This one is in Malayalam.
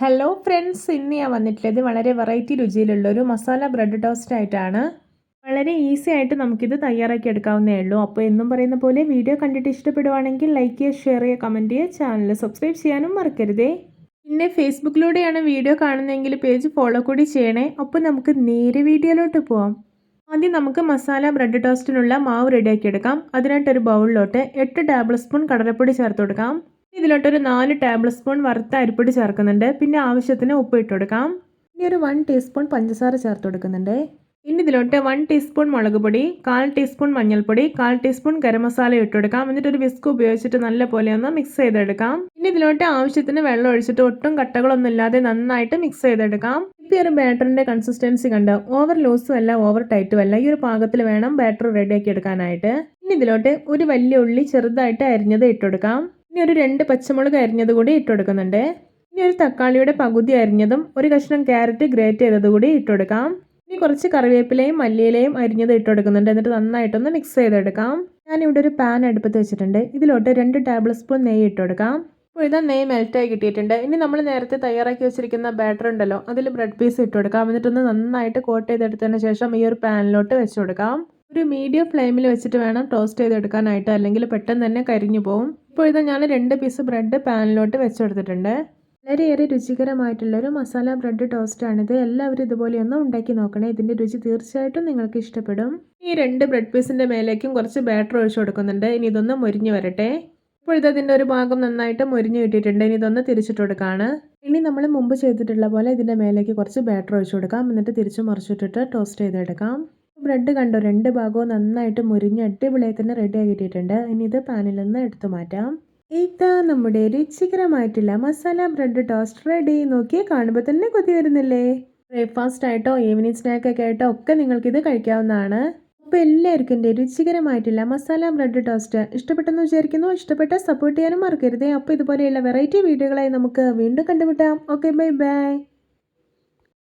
ഹലോ ഫ്രണ്ട്സ് ഇന്ന് ഞാൻ വന്നിട്ടുള്ളത് വളരെ വെറൈറ്റി രുചിയിലുള്ള ഒരു മസാല ബ്രെഡ് ടോസ്റ്റ് ആയിട്ടാണ്. വളരെ ഈസി ആയിട്ട് നമുക്കിത് തയ്യാറാക്കി എടുക്കാവുന്നേ ഉള്ളൂ. അപ്പോൾ എന്നും പറയുന്ന പോലെ വീഡിയോ കണ്ടിട്ട് ഇഷ്ടപ്പെടുവാണെങ്കിൽ ലൈക്ക് ചെയ്യുക ഷെയർ ചെയ്യുക കമന്റ് ചെയ്യുക ചാനൽ സബ്സ്ക്രൈബ് ചെയ്യാനും മറക്കരുതേ. പിന്നെ ഫേസ്ബുക്കിലൂടെയാണ് വീഡിയോ കാണുന്നതെങ്കിൽ പേജ് ഫോളോ കൂടി ചെയ്യണേ. അപ്പോൾ നമുക്ക് നേരെ വീഡിയോയിലോട്ട് പോവാം. ആദ്യം നമുക്ക് മസാല ബ്രെഡ് ടോസ്റ്റിനുള്ള മാവ് റെഡിയാക്കി എടുക്കാം. അതിനായിട്ടൊരു ബൗളിലോട്ട് എട്ട് ടേബിൾ സ്പൂൺ കടലപ്പൊടി ചേർത്ത് കൊടുക്കാം. ഇതിലോട്ടൊരു നാല് ടേബിൾ സ്പൂൺ വറുത്ത അരിപ്പൊടി ചേർക്കുന്നുണ്ട്. പിന്നെ ആവശ്യത്തിന് ഉപ്പ് ഇട്ട് കൊടുക്കാം. ഇനി ഒരു വൺ ടീസ്പൂൺ പഞ്ചസാര ചേർത്ത് കൊടുക്കുന്നുണ്ട്. ഇനി ഇതിലോട്ട് വൺ ടീസ്പൂൺ മുളക് പൊടി കാൽ ടീസ്പൂൺ മഞ്ഞൾപ്പൊടി കാൽ ടീസ്പൂൺ ഗരം മസാല ഇട്ട് കൊടുക്കാം. എന്നിട്ട് ഒരു വിസ്ക് ഉപയോഗിച്ചിട്ട് നല്ല പോലെ ഒന്ന് മിക്സ് ചെയ്തെടുക്കാം. ഇനി ഇതിലോട്ട് ആവശ്യത്തിന് വെള്ളം ഒഴിച്ചിട്ട് ഒട്ടും കട്ടകളൊന്നും ഇല്ലാതെ നന്നായിട്ട് മിക്സ് ചെയ്തെടുക്കാം. ഇപ്പം ഈ ഒരു ബാറ്ററിന്റെ കൺസിസ്റ്റൻസി കണ്ട് ഓവർ ലൂസും അല്ല ഓവർ ടൈറ്റും അല്ല ഈ ഒരു പാകത്തിൽ വേണം ബാറ്റർ റെഡിയാക്കി എടുക്കാനായിട്ട്. ഇനി ഇതിലോട്ട് ഒരു വലിയ ഉള്ളി ചെറുതായിട്ട് അരിഞ്ഞത് ഇട്ടുകൊടുക്കാം ഇനി ഒരു രണ്ട് പച്ചമുളക് അരിഞ്ഞത് കൂടി ഇട്ട് കൊടുക്കുന്നുണ്ട് ഇനി ഒരു തക്കാളിയുടെ പകുതി അരിഞ്ഞതും ഒരു കഷ്ണം ക്യാരറ്റ് ഗ്രേറ്റ് ചെയ്തത് കൂടി ഇട്ട് കൊടുക്കാം ഇനി കുറച്ച് കറിവേപ്പിലയും മല്ലിയിലയും അരിഞ്ഞത് ഇട്ട് കൊടുക്കുന്നുണ്ട് എന്നിട്ട് നന്നായിട്ടൊന്ന് മിക്സ് ചെയ്തെടുക്കാം. ഞാനിവിടെ ഒരു പാൻ അടുപ്പത്ത് വെച്ചിട്ടുണ്ട്. ഇതിലോട്ട് രണ്ട് ടേബിൾ സ്പൂൺ നെയ്യ് ഇട്ട് കൊടുക്കാം അപ്പോൾ ഇതാ നെയ്യ് മെൽറ്റായി കിട്ടിയിട്ടുണ്ട്. ഇനി നമ്മൾ നേരത്തെ തയ്യാറാക്കി വെച്ചിരിക്കുന്ന ബാറ്റർ ഉണ്ടല്ലോ അതിൽ ബ്രെഡ് പീസ് ഇട്ട് കൊടുക്കാം എന്നിട്ടൊന്ന് നന്നായിട്ട് കോട്ട് ചെയ്തെടുത്തതിന് ശേഷം ഈ ഒരു പാനിലോട്ട് വെച്ച് കൊടുക്കാം ഒരു മീഡിയം ഫ്ലെയിമിൽ വെച്ചിട്ട് വേണം ടോസ്റ്റ് ചെയ്തെടുക്കാനായിട്ട് അല്ലെങ്കിൽ പെട്ടെന്ന് തന്നെ കരിഞ്ഞു പോകും ഇപ്പോൾ ഞാൻ രണ്ട് പീസ് ബ്രെഡ് പാനിലോട്ട് വെച്ചെടുത്തിട്ടുണ്ട്. വളരെയേറെ രുചികരമായിട്ടുള്ള ഒരു മസാല ബ്രെഡ് ടോസ്റ്റാണിത് എല്ലാവരും ഇതുപോലെ ഒന്ന് ഉണ്ടാക്കി നോക്കണേ. ഇതിന്റെ രുചി തീർച്ചയായിട്ടും നിങ്ങൾക്ക് ഇഷ്ടപ്പെടും. ഈ രണ്ട് ബ്രെഡ് പീസിന്റെ മേലേക്കും കുറച്ച് ബാറ്റർ ഒഴിച്ചു കൊടുക്കുന്നുണ്ട്. ഇനി ഇതൊന്ന് മുരിഞ്ഞു വരട്ടെ. ഇപ്പോൾ അതിന്റെ ഒരു ഭാഗം നന്നായിട്ട് മുരിഞ്ഞു കിട്ടിയിട്ടുണ്ട്. ഇനി ഇതൊന്ന് തിരിച്ചിട്ട് കൊടുക്കുകയാണ് ഇനി നമ്മൾ മുമ്പ് ചെയ്തിട്ടുള്ള പോലെ ഇതിന്റെ മേലേക്ക് കുറച്ച് ബാറ്റർ ഒഴിച്ചു കൊടുക്കാം. എന്നിട്ട് തിരിച്ചു മറിച്ചിട്ടിട്ട് ടോസ്റ്റ് ചെയ്തെടുക്കാം. ബ്രെഡ് കണ്ടോ? രണ്ട് ഭാഗവും നന്നായിട്ട് മുരിഞ്ഞ് അടിപൊളിയായി തന്നെ റെഡി ആക്കിയിട്ടുണ്ട് ഇനി ഇത് പാനിൽ നിന്ന് എടുത്തു മാറ്റാം. ഇതാ നമ്മുടെ രുചികരമായിട്ടുള്ള മസാല ബ്രെഡ് ടോസ്റ്റ് റെഡി നോക്കിയാൽ കാണുമ്പോൾ തന്നെ കൊതി വരുന്നില്ലേ? ബ്രേക്ക്ഫാസ്റ്റ് ആയിട്ടോ ഈവനിങ് സ്നാക്ക് ഒക്കെ ആയിട്ടോ ഒക്കെ നിങ്ങൾക്കിത് കഴിക്കാവുന്നതാണ്. അപ്പോൾ എല്ലാവർക്കും എന്റെ രുചികരമായിട്ടുള്ള മസാല ബ്രെഡ് ടോസ്റ്റ് ഇഷ്ടപ്പെട്ടെന്ന് വിചാരിക്കുന്നു. ഇഷ്ടപ്പെട്ട സപ്പോർട്ട് ചെയ്യാനും മറക്കരുതേ. അപ്പോൾ ഇതുപോലെയുള്ള വെറൈറ്റി വീഡിയോകളായി നമുക്ക് വീണ്ടും കണ്ടുമുട്ടാം. Okay bye bye